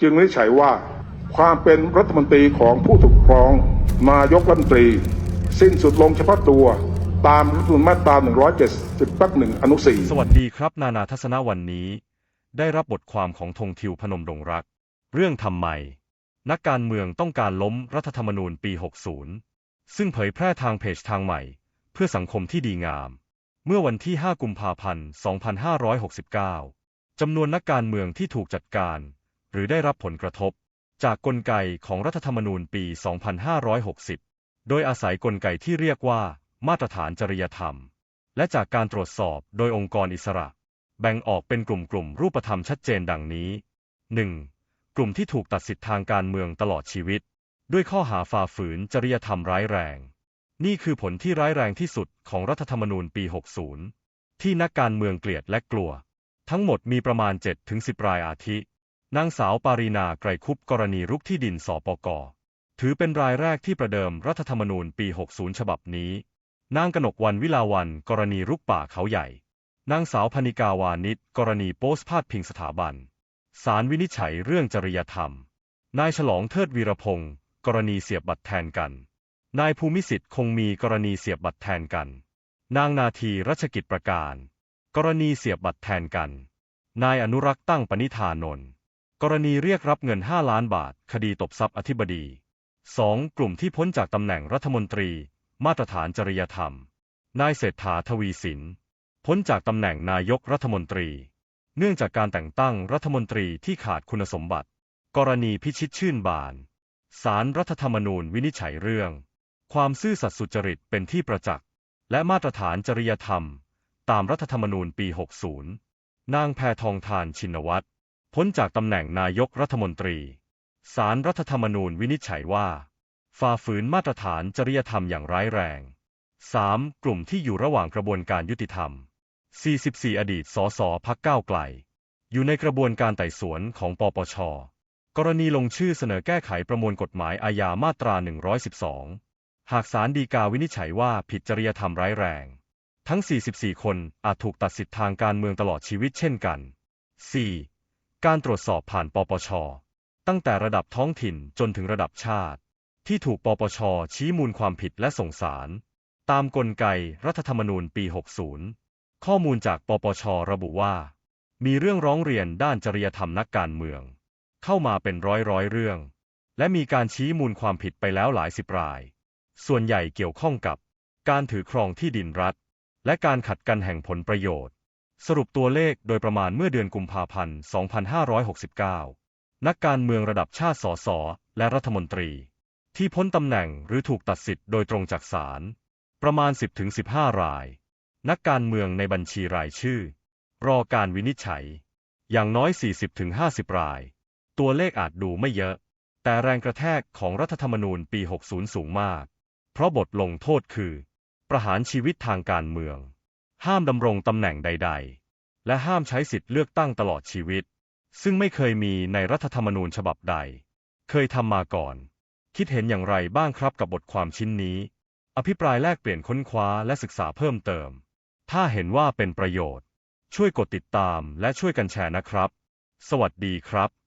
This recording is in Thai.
จึงวินิจฉัยว่าความเป็นรัฐมนตรีของผู้ถูกร้องนายกรัฐมนตรี สิ้นสุดลงเฉพาะตัวตามรัฐธรรมนูญมาตรา 170วักหนึ่งอนุสี่สวัสดีครับ นานาทัศนวันนี้ ได้รับบทความของธงทิวพนมดงรัก เรื่องทำไม นักการเมืองต้องการล้มรัฐธรรมนูญปี 60 ซึ่งเผยแพร่ทางเพจทางใหม่ เพื่อสังคมที่ดีงาม เมื่อวันที่ 5 กุมภาพันธ์ 2569 จำนวนนักการเมืองที่ถูกจัดการ หรือได้รับผลกระทบ จากกลไกของรัฐธรรมนูญปี 2560 โดยอาศัยกลไกที่เรียกว่ามาตรฐานจริยธรรม และจากการตรวจสอบโดยองค์กรอิสระ แบ่งออกเป็นกลุ่มๆรูปธรรมชัดเจนดังนี้ 1. กลุ่มที่ถูกตัดสิทธิทางการเมืองตลอดชีวิต ด้วยข้อหาฝ่าฝืนจริยธรรมร้ายแรง นี่คือผลที่ร้ายแรงที่สุดของรัฐธรรมนูญปี 60 ที่นักการเมืองเกลียดและกลัว ทั้งหมดมีประมาณ 7-10 รายอาทิ นางสาวปารีนาไกรคุปกรณีรุกที่ดินสปก ถือเป็นรายแรกที่ประเดิมรัฐธรรมนูญปี 60 ฉบับนี้ นางกนกวันวิลาวันกรณีรุกป่าเขาใหญ่ นางสาวพนิกาวานิชกรณีโพสพาดพิงสถาบันศาลวินิจฉัยเรื่องจริยธรรม นายฉลองเทิดวีรพงศ์กรณีเสียบบัตรแทนกัน นายภูมิสิทธิ์คงมีกรณีเสียบบัตรแทนกัน นางนาทีรัชกิจประการ กรณีเสียบบัตรแทนกัน นายอนุรักษ์ตั้งปณิธานนท์ กรณีเรียกรับเงิน 5 ล้านบาท คดีตบทรัพย์อธิบดี 2. กลุ่มที่พ้นจากตำแหน่งรัฐมนตรี มาตรฐานจริยธรรม นายเศรษฐาทวีสิน พ้นจากตำแหน่งนายกรัฐมนตรี เนื่องจากการแต่งตั้งรัฐมนตรีที่ขาดคุณสมบัติ กรณีพิชิตชื่นบานศาลรัฐธรรมนูญวินิจฉัยเรื่อง ความซื่อสัตย์สุจริตเป็นที่ประจักษ์ และมาตรฐานจริยธรรม ตามรัฐธรรมนูญปี 60 นางแพทองทานชินวัตร พ้นจากตำแหน่งนายกรัฐมนตรีศาลรัฐธรรมนูญวินิจฉัยว่า ฝ่าฝืนมาตรฐานจริยธรรมอย่างร้ายแรง 3. กลุ่มที่อยู่ระหว่างกระบวนการยุติธรรม 44 อดีตสสพักก้าวไกล อยู่ในกระบวนการไต่สวนของปปช กรณีลงชื่อเสนอแก้ไขประมวลกฎหมายอาญามาตรา 112 หากศาลฎีกาวินิจฉัยว่าผิดจริยธรรมร้ายแรง ทั้ง 44 คนอาจถูกตัดสิทธิทางการเมืองตลอดชีวิตเช่นกัน 4. การตรวจสอบผ่านปปช ตั้งแต่ระดับท้องถิ่นจนถึงระดับชาติ ที่ถูกปปช ชี้มูลความผิดและส่งสาร ตามกลไกรัฐธรรมนูญปี 60 ข้อมูลจากปปช ระบุว่า มีเรื่องร้องเรียนด้านจริยธรรมนักการเมือง เข้ามาเป็นร้อยร้อยๆเรื่อง และมีการชี้มูลความผิดไปแล้วหลายสิบราย ส่วนใหญ่เกี่ยวข้องกับ การถือครองที่ดินรัฐ และการขัดกันแห่งผลประโยชน์ สรุปตัวเลขโดยประมาณเมื่อเดือนกุมภาพันธ์ 2569 นักการเมืองระดับชาติสสและรัฐมนตรี ที่พ้นตำแหน่งหรือถูกตัดสิทธิ์โดยตรงจากศาลประมาณ 10-15 ราย นักการเมืองในบัญชีรายชื่อ รอการวินิจฉัย อย่างน้อย 40-50 ราย ตัวเลขอาจดูไม่เยอะ แต่แรงกระแทกของรัฐธรรมนูญปี 60 สูงมาก เพราะบทลงโทษคือ ประหารชีวิตทางการเมือง ห้ามดำรงตำแหน่งใด ๆ และห้ามใช้สิทธิ์เลือกตั้งตลอดชีวิต ซึ่งไม่เคยมีในรัฐธรรมนูญฉบับใด เคยทำมาก่อน คิดเห็นอย่างไรบ้างครับกับบทความชิ้นนี้ อภิปรายแลกเปลี่ยนค้นคว้าและศึกษาเพิ่มเติม ถ้าเห็นว่าเป็นประโยชน์ ช่วยกดติดตามและช่วยกันแชร์นะครับ สวัสดีครับ